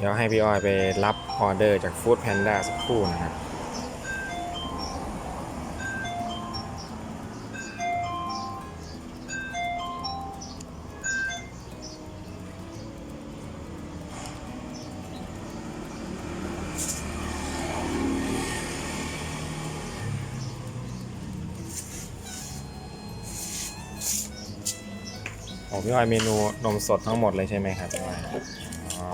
เดี๋ยวให้พี่อ้อยไปรับออเดอร์จากฟู้ดแพนด้าสักครู่นะครับของพี่อ้อยเมนูนมสดทั้งหมดเลยใช่ไหมครับพี่อ้อยอ๋อ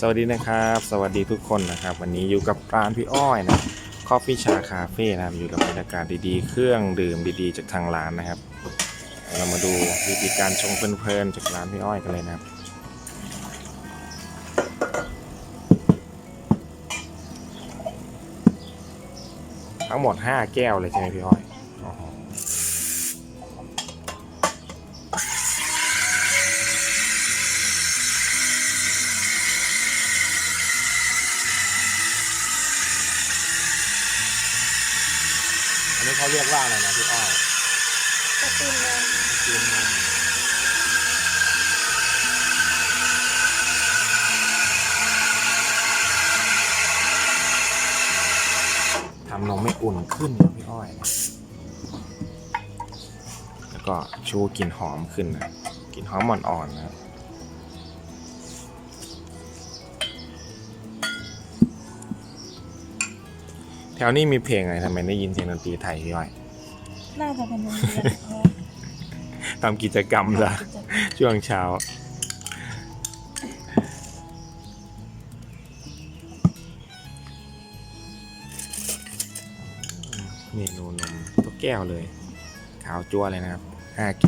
สวัสดีนะครับ สวัสดีทุกคนนะครับ วันนี้อยู่กับร้านพี่อ้อยนะคอฟฟี่ชาคาเฟ่นะครับอยู่กับบรรยากาศดีๆ เครื่องดื่มดีๆ จากทางร้านนะครับ เรามาดูวิธีการชงเพลินๆจากร้านพี่อ้อยกันเลยนะครับทั้งหมด 5 แก้วเลยใช่ไหมพี่อ้อย เขาเรียกว่าอะไรนะพี่อ้อยกระตุ้นเลยจีนนมทำนมไม่อุ่นขึ้นนะพี่อ้อยนะแล้วก็ชูกลิ่นหอมขึ้นนะกลิ่นหอมอ่อนๆนะครับ วนี้มีเพลงอะไรทำไมได้ยินเสียงดนตรีไทยพี่อ้อยน่าจะเป็นดนตรีทำกิจกรรมละช่วงเช้า เมนูนมตัวแก้วเลย ขาวจั่วเลยนะครับ 5K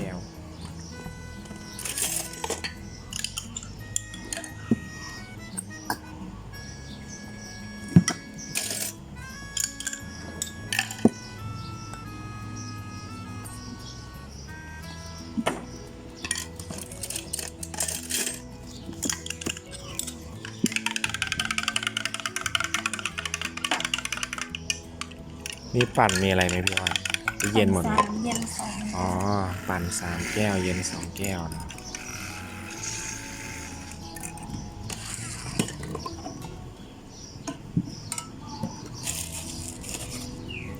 มีปั่นมีอะไรไหมพี่อ้อยหรือเย็นหมดเลยสามเย็นสองอ๋อ ปั่นสามแก้ว เย็นสองแก้วนะครับ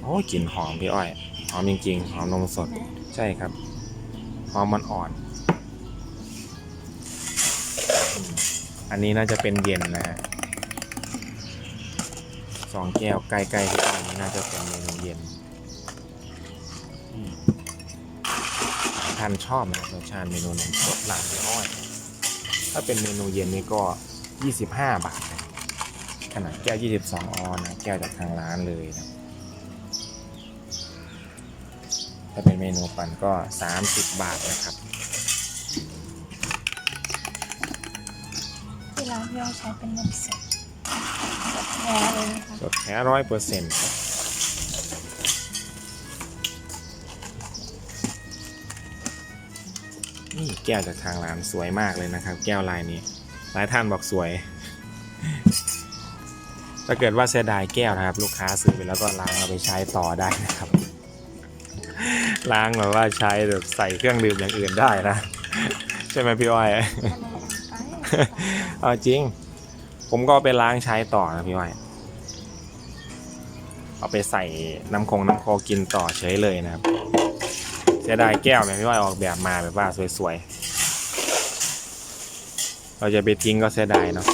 โอ้ยกลิ่นหอมพี่อ้อย หอมจริงๆ หอมนมสด ใช่ครับ หอมมันอ่อน อันนี้น่าจะเป็นเย็นนะฮะ สองแก้วใกล้ๆที่อ้อยนี่น่าจะเป็นเมนูเย็นท่านชอบนะรสชาติเมนูนมสดหลานอ้อย ถ้าเป็นเมนูเย็นนี่ก็ 25 บาทนะขนาดแก้ว 22 ออนนะแก้วจากทางร้านเลยนะถ้าเป็นเมนูปั่นก็ 30 บาทนะครับที่ร้านพี่อ้อยใช้เป็นนมสดสดแท้เลยนะคะสดแท้ร้อยเปอร์เซ็นต์นี่แก้วจากทางร้านสวยมากเลยนะครับ แก้วลายนี้ หลายท่านบอกสวย ถ้าเกิดว่าเสียดายแก้วนะครับ ลูกค้าซื้อไปแล้วก็ล้างเอาไปใช้ต่อได้นะครับ ล้างแบบว่าใช้แบบใส่เครื่องดื่มอย่างอื่นได้นะ ใช่ไหมพี่อ้อย เอาจริง ผมก็ไปล้างใช้ต่อนะพี่อ้อยเอาไปใส่น้ำคงน้ำคอกินต่อเฉยเลยนะครับเสียดายแก้วเนี่ยพี่อ้อยออกแบบมาแบบว่าสวยๆ เราจะไปทิ้งก็เสียดายเนาะ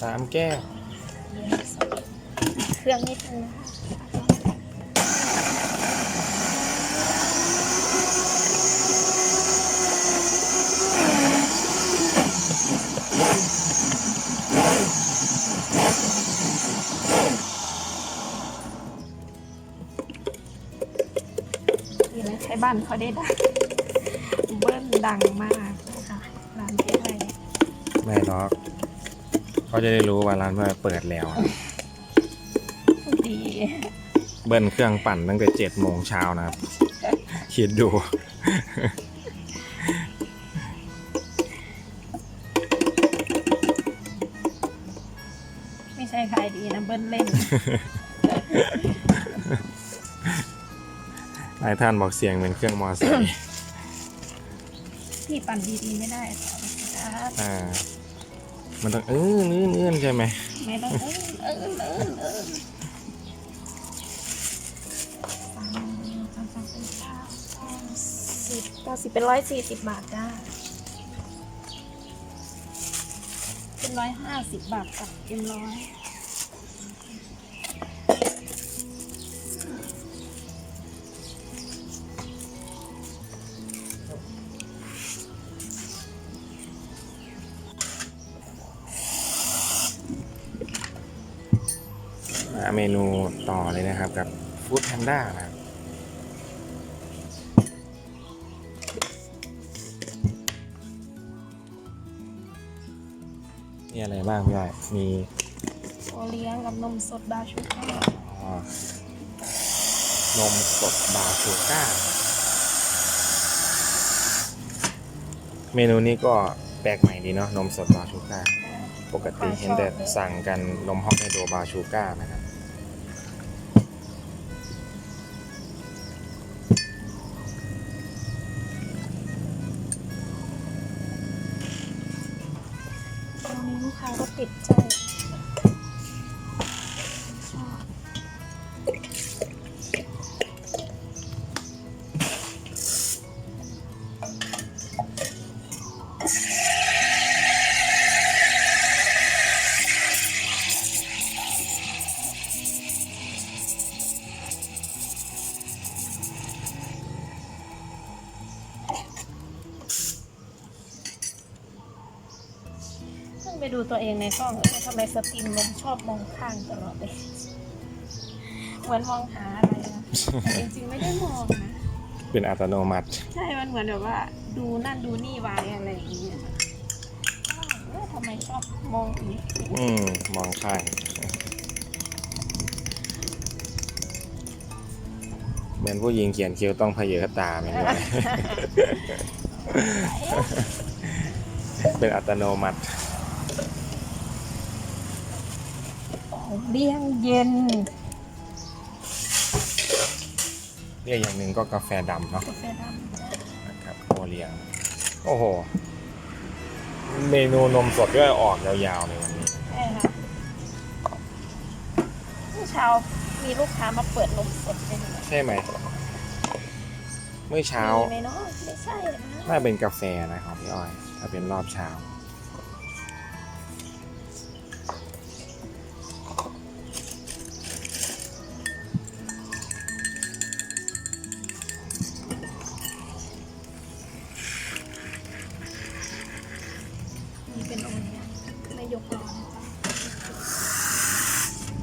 สามแก้วเลี้ยงสดเครื่องนิดนึงนะคะนี่นะใช้บ้านเขาได้ดังเบิ้ลดัง เขาจะได้รู้ว่าร้านเพื่อเปิดแล้ว ดีเบิ้ลเครื่องปั่นตั้งแต่เจ็ดโมงเช้านะครับ คิดดู ไม่ใช่ขายดีนะเบิ้ลเล่น หลายท่านบอกเสียงเหมือนเครื่องมอไซค์พี่ปั่นดีๆไม่ได้ขอนะครับ อ่า มันต้องเออนื่นนื่นใช่ไหมไม่ต้องเออเออเออเออสามสามสามเป็นเก้าเก้าสิบเก้าสิบเป็นร้อยสี่สิบบาทจ้าเป็นร้อยห้าสิบบาทกับเอ็มร้อย ฟู้ดแพนด้านะครับมีอะไรบ้างพี่อ้อยมีโอเลี้ยงกับนมสดบาชูก้า อ๋อนมสดบาชูก้า เมนูนี้ก็แปลกใหม่ดีเนาะนมสดบาชูก้า ปกติเห็นแต่สั่งกันนมฮอกไกโดบาชูก้านะครับ ตัวเองในกล้องเออทำไมสตรีมลมชอบมองข้างตลอดเลยเหมือนมองหาอะไรนะแต่จริงๆไม่ได้มองนะ เป็นอัตโนมัติ ใช่ มันเหมือนแบบว่า ดูนั่นดูนี่ไว้อะไรอย่างเงี้ยเออทำไมชอบมองอย่างนี้อืม มองข้าง เหมือนผู้หญิงเขียนคิ้วต้องพเยอตาไม่ด้วยเป็นอัตโนมัติ เลี้ยงเย็นเรียกอย่างหนึ่งก็กาแฟดำเนาะกาแฟดำนะครับโอเลียง โอ้โห เมนูนมสดก็ออกยาวๆเลยวันนี้ใช่ค่ะมื่อเช้ามีลูกค้ามาเปิดนมสดเป็นไหมใช่ไหมเมื่อเช้ามีไหมเนาะไม่ใช่นะน่าเป็นกาแฟนะครับพี่อ้อย ถ้าเป็นรอบเช้า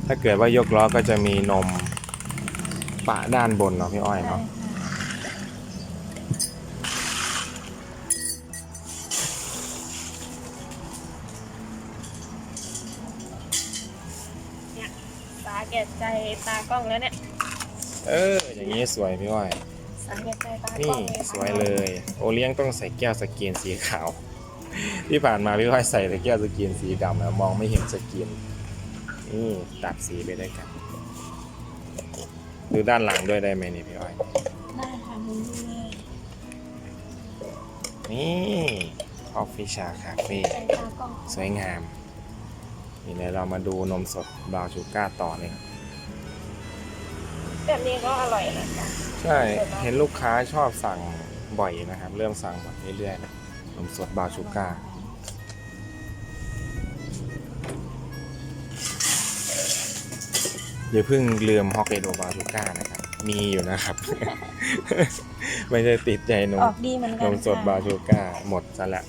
ถ้าเกิดว่ายกล้อก็จะมีนมปะด้านบนเนาะพี่อ้อยใช่เนาะค่ะเนี่ยสาแก่ใจตากล้องแล้วเนี่ย เออ อย่างนี้สวยพี่อ้อยสาแก่ใจตากล้นี่องเลยสวยเลย โอเลี้ยงต้องใส่แก้วสกรีนสีขาว ที่ผ่านมาพี่อ้อยใส่แต่แก้วสกรีนสีดำแล้วมองไม่เห็นสกรีน นี่ตัดสีไปได้วยกัน ดูด้านหลังด้วยได้ไหมนี่พี่อ้อย ได้ค่ะมุนดูเลยนี่ออฟฟิชาคาเฟ่ใจตากล้องสวยงาม นี่เดี๋ยวเรามาดูนมสดบราวน์ชูก้าต่อเลยครับแบบนี้ก็อร่อยนะคะ ใช่ เห็นลูกค้าชอบสั่งบ่อยนะครับ เริ่มสั่งบ่อยเรื่อยๆนะนมสดบราวน์ชูก้า อย่าเพิ่งลืมฮอกไกโดบราวน์ชูก้านะครับ มีอยู่นะครับ ไม่ได้ติดใจนมออกดีเหมือนกันนมสดค่ะบราวน์ชูก้าหมดซะละ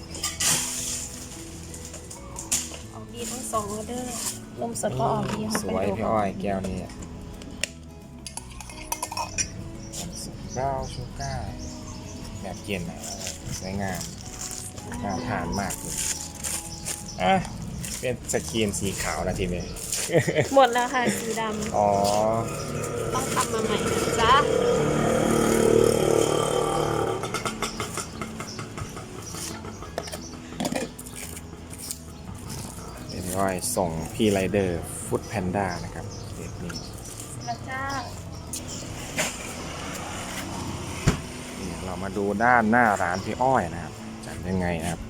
ออกดีทั้งสองออเดอร์นมสดก็ออกดีค่ะสวยพี่อ้อยแก้วนี้นมสดบราวน์ชูก้าแบบเย็นนะสวยงามน่าทานมากเลยอะเป็นสกรีนสีขาวนะทีนี้ หมดแล้วค่ะสีดอ๋อำต้องทำมาใหม่นะจ๊ะเดี๋ยวพี่อ้อยส่งพี่ไรเดอร์ฟุตแพนด้านะครับเด็กนี้แล้วจ้านี่เรามาดูด้านหน้าร้านพี่อ้อยนะครับจัดยังไงนะครับ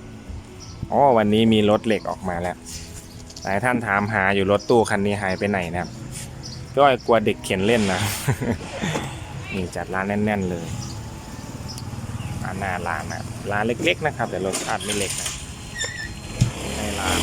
อ๋อวันนี้มีรถเหล็กออกมาแล้ว หลายท่านถามหาอยู่รถตู้คันนี้หายไปไหนนะครับพี่อ้อยกลัวเด็กเข็นเล่นนะนี่จัดร้านแน่น ๆ เลยร้านหน้าร้านนะร้านเล็ก ๆ นะครับ แต่รสชาติไม่เล็กนะในร้าน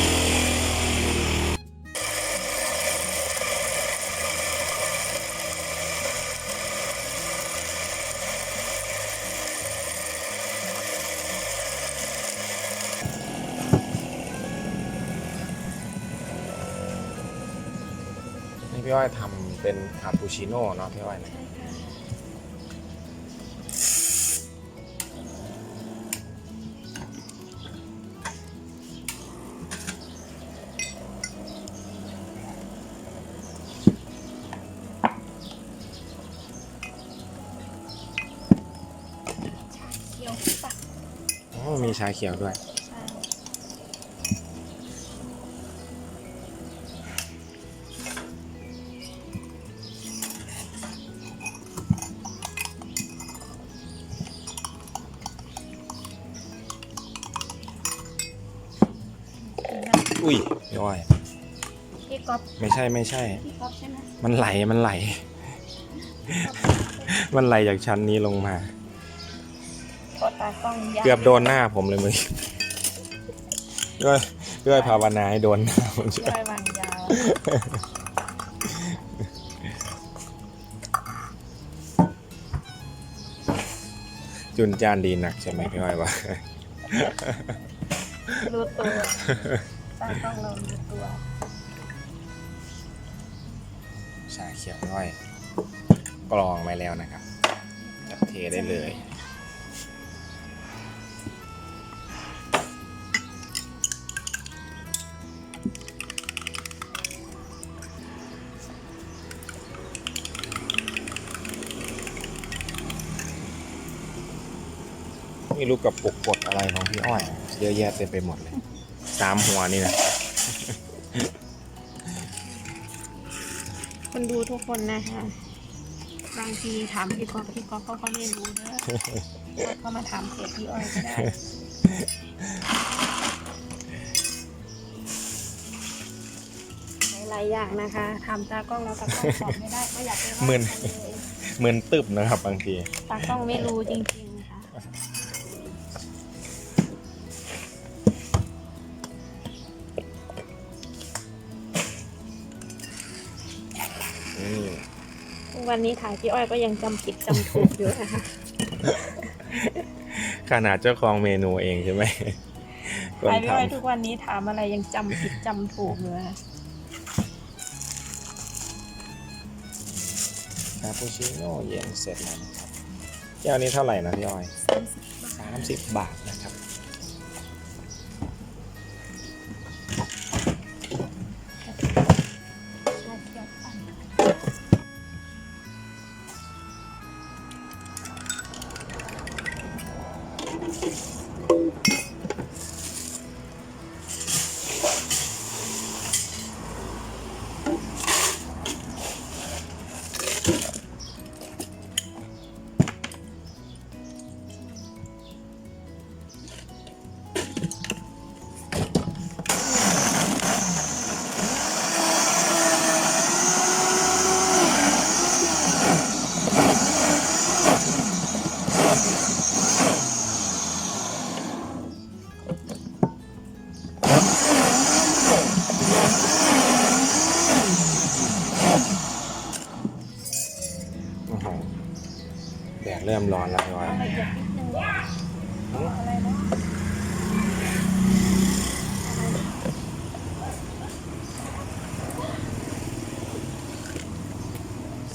เป็นคาปูชิโน่เนาะพี่อ้อยนะชาเขียวปักโอ้มีชาเขียวด้วย ไม่ใช่ไม่ใช่ พี่ก๊อฟใช่ไหมมันไหลมันไหล มันไหลจากชั้นนี้ลงมากดตากล้องยากเกือบโดนหน้าผมเลยมึงด้วยด้วยภาวนาให้โดนหน้าผมช่วยย่อยวางยาวจุนจานดีหนักใช่ไหมพี่อ้อยวะ รู้ตัวตากล้องเรารู้ตัว ชาเขียวน้อยกรองไว้แล้วนะครับจับเทได้เลยไม่รู้กับปุกกดอะไรของพี่อ้อย เยอะแยะเต็มไปหมดเลยสามหัวนี่นะ คนดูทุกคนนะคะบางทีถามพี่ก๊อฟพี่ก๊อฟเขาก็ไม่รู้เด้อเขามาถามเพจพี่อ้อยก็ได้หหลายอย่างนะคะทำตากล้องเราตากล้องตอบไม่ได้ไม่อยากไปว่ามึนใครเลยเหมือนตึบนะครับบางที ตากล้องไม่รู้จริงๆ วันนี้ถ่ายพี่อ้อยก็ยังจำผิดจำถูกอยู่นะคะ ขนาดเจ้าของเมนูเองใช่ไหมคนถ่ายพี่ทอ้อยทุกวันนี้ถามอะไรยังจำผิดจำถูกอยู่นะคะำคาปูชิโน่เย็นเสร็จแล้วนะครับแก้วนี้เท่าไหร่นะพี่อ้อยสามสิบบาท 30 บาท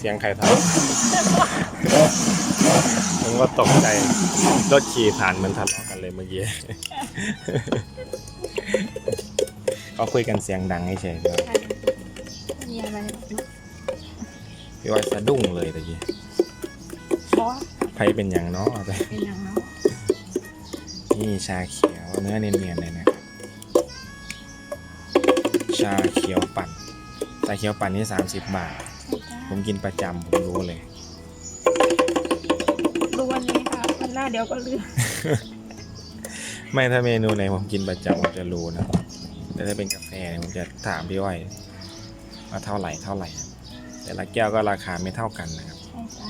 สียงใครทำผมก็ตกใจรถขี่ผ่านเหมันทะเลาะกันเลยเมื่อกี้ก็คุยกันเสียงดังเฉยๆครับไม่มีอะไรหรอกเนอะพี่อ้อยสะดุ้งเลยตะกี้บอสใครเป็นอย่างเนาะแต่เป็นอย่างเนาะนี่ชาเขียวเนื้อเนียนๆเลยนะครับชาเขียวปั่นชาเขียวปั่นนี่30 บาท ผมกินประจำผมรู้เลยดูวันนี้ค่ะวันหน้าเดี๋ยวก็ลืมไม่ถ้าเมนูไหนผมกินประจำผมจะรู้นะแต่ถ้าเป็นกาแฟเนี่ยผมจะถามพี่อ้อยว่าเท่าไหร่เท่าไหร่ แต่ละแก้วก็ราคาไม่เท่ากันนะครับใช่จ้ะ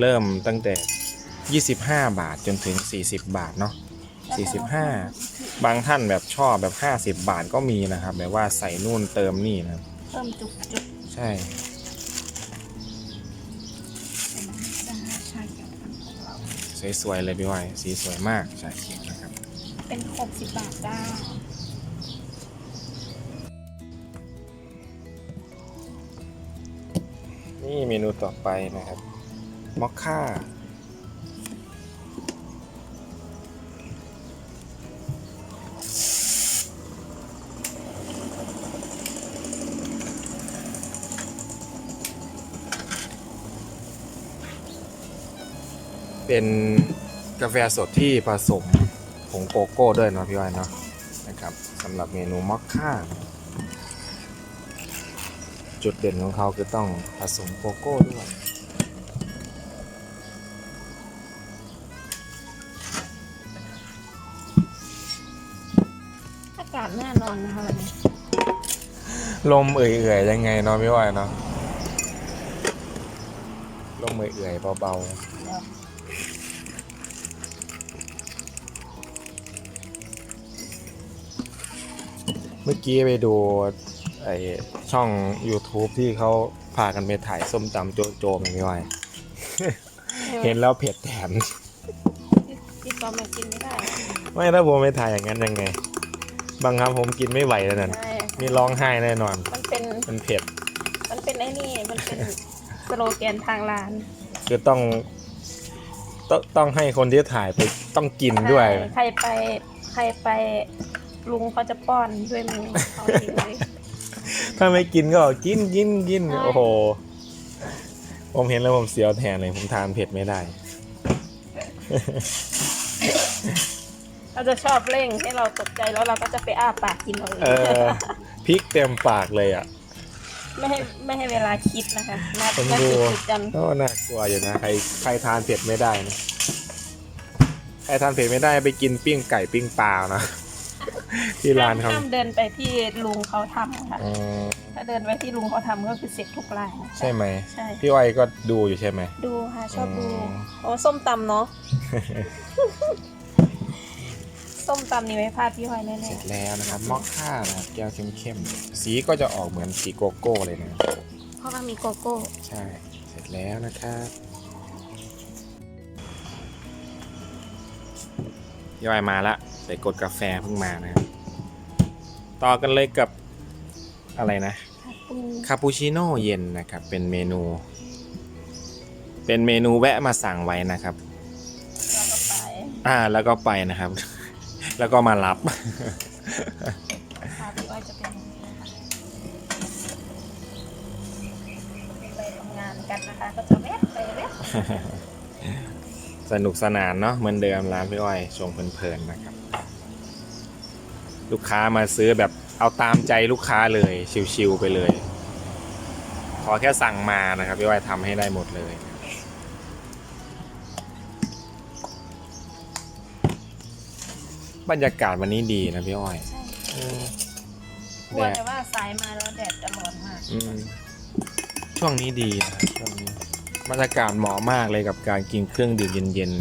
เริ่มตั้งแต่ 25 บาทจนถึง 40 บาทเนาะ45 บางท่านแบบชอบแบบ 50 บาทก็มีนะครับ แบบว่าใส่นู่นเติมนี่นะครับเพิ่มจุกจุกใช่ เป็นน้ำชาชาเขียวปั่นของเรา สวยๆเลยพี่วายสีสวยมากชาเขียวนะครับ เป็นหกสิบบาทจ้านี่เมนูต่อไปนะครับมอคค่า เป็นกาแฟสดที่ผสมผงโกโก้ด้วยเนาะพี่อ้อยเนาะนะครับสำหรับเมนูมอคค่า จุดเด่นของเขาคือต้องผสมโกโก้ด้วยอากาศแน่นอนนะคะวันนี้ลมเอื่อยๆยังไงเนาะพี่อ้อยเนาะลมเอื่อยๆเบาเดี๋ยว มื่อกี้ไปดูไอช่อง YouTube ที่เขาพากันไปถ่ายส้มตำโจโจมพี่อ้อยเห็นแล้วเผ็ดแถมพี่ซอมมากินไม่ได้ ไม่ถ้าผมไปถ่ายอย่างนั้นยังไง บางครั้งผมกินไม่ไหวแล้วนั่นใช่มีร้องไห้แน่นอน มันเป็นมันเผ็ด มันเป็นไอ้นี่ มันเป็นสโลแกนทางร้าน คือต้องต้องต้องให้คนที่ถ่ายไปต้องกินด้วยใช่ใครไปใครไป ลุงเขาจะป้อนด้วยมือเขาเองเลยถ้าไม่กินก็บอกกินกินกินใช่โอ้โห ผมเห็นแล้วผมเสียวแทนเลยผมทานเผ็ดไม่ได้ เราจะชอบเร่งให้เราตกใจแล้วเราก็จะไปอ้าปากกินเอาเองเออพริกเต็มปากเลยอะ ไม่ให้ไม่ให้เวลาคิดนะคะน่าผมน่าดูจะติดกันก็น่ากลัวอยู่นะใครใครทานเผ็ดไม่ได้นะใครทานเผ็ดไม่ได้ไปกินปิ้งไก่ปิ้งปลานะ ที่ร้านเขาห้ามเดินไปที่ลุงเขาทำค่ะอ๋อถ้าเดินไปที่ลุงเขาทำก็คือเสร็จทุกรายใช่ไหมใช่ พี่อ้อยก็ดูอยู่ใช่ไหม ดูค่ะชอบดูอืมโอ้ส้มตำเนาะ ส้มตำนี่ไม่พลาดพี่หอยแน่เสร็จแล้วนะครับมอคค่านะครับแก้วเข้มๆสีก็จะออกเหมือนสีโกโก้เลยนะ ๆเพราะว่ามีโกโก้ ใช่ เสร็จแล้วนะครับ ย่อยมาละใส่กดกาแฟเพิ่งมานะครับต่อกันเลยกับอะไรนะผัดปูคาปูชิโน่เย็นนะครับ เป็นเมนู เป็นเมนูแวะมาสั่งไว้นะครับเราก็ไปอ่าแล้วก็ไปนะครับ แล้วก็มารับค่ะพี่อ้อยจะเป็นอย่างนี้ค่ะไปทำงานกันนะคะ ก็จะแวะไปแวะ สนุกสนานเนาะเหมือนเดิมร้านพี่อ้อยชงเพลินๆนะครับ ลูกค้ามาซื้อแบบเอาตามใจลูกค้าเลยชิวๆไปเลย ขอแค่สั่งมานะครับพี่อ้อยทำให้ได้หมดเลยบรรยากาศวันนี้ดีนะพี่อ้อยใช่อืมกลัวแต่ว่าสายมาแล้วแดดจะร้อนมากอืมช่วงนี้ดีนะครั บช่วงนี้บรรยากาศเหมาะมากเลยกับการกินเครื่องดื่มเย็น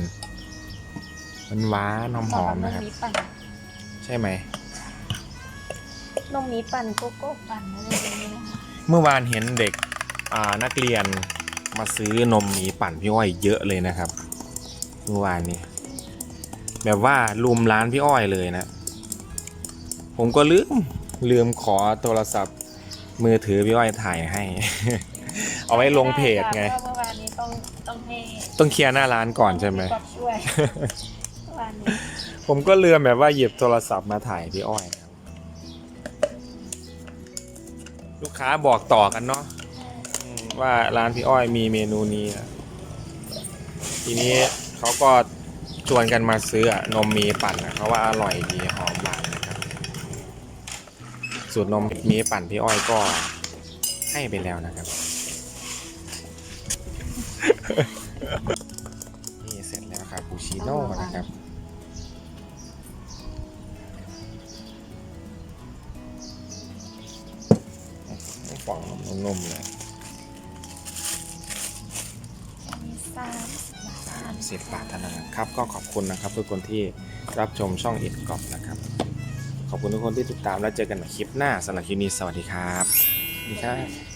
ๆมันหวานหอมๆนะครับนมนี้ปั่นใช่ไหมนมนี้ปั่นโกโก้ปั่นอะไรอย่างนี้นะคะเมื่อวานเห็นเด็กอ่านักเรียนมาซื้อนมหมีปั่นพี่อ้อยเยอะเลยนะครับ เมื่อวานนี้แบบว่าลุมร้านพี่อ้อยเลยนะ ผมก็ลืมลืมขอโทรศัพท์มือถือพี่อ้อยถ่ายให้ เอาไว้ลงเพจไงเต้องต้องให้ต้องเคลียร์หน้าร้านก่อนใช่ไหม พี่ก๊อฟช่วยเมื่อวานนี้ผมก็ลืมแบบว่าหยิบโทรศัพท์มาถ่ายพี่อ้อยนะครับลูกค้าบอกต่อกันเนาะอืมว่าร้านพี่อ้อยมีเมนูนี้นะทีนี้เขาก็ชวนกันมาซื้ออะนมมีปั่นอะเขาว่าอร่อยดีหอมหวานนะครับสูตรนมมีปั่นพี่อ้อยก็ให้ไปแล้วนะครับ นี่เสร็จแล้วครับปูชิโน่นะครับฟองนุ่มๆเลยมีสามสิบบาทสามสิบบาทเท่านั้นนะครับ ก็ขอบคุณนะครับ ทุกคนที่รับชมช่องอิดกอบนะครับ ขอบคุณทุกคนที่ติดตามแล้วเจอกันใหม่คลิปหน้าสำหรับคลิปนี้สวัสดีครับสวัสดีครับ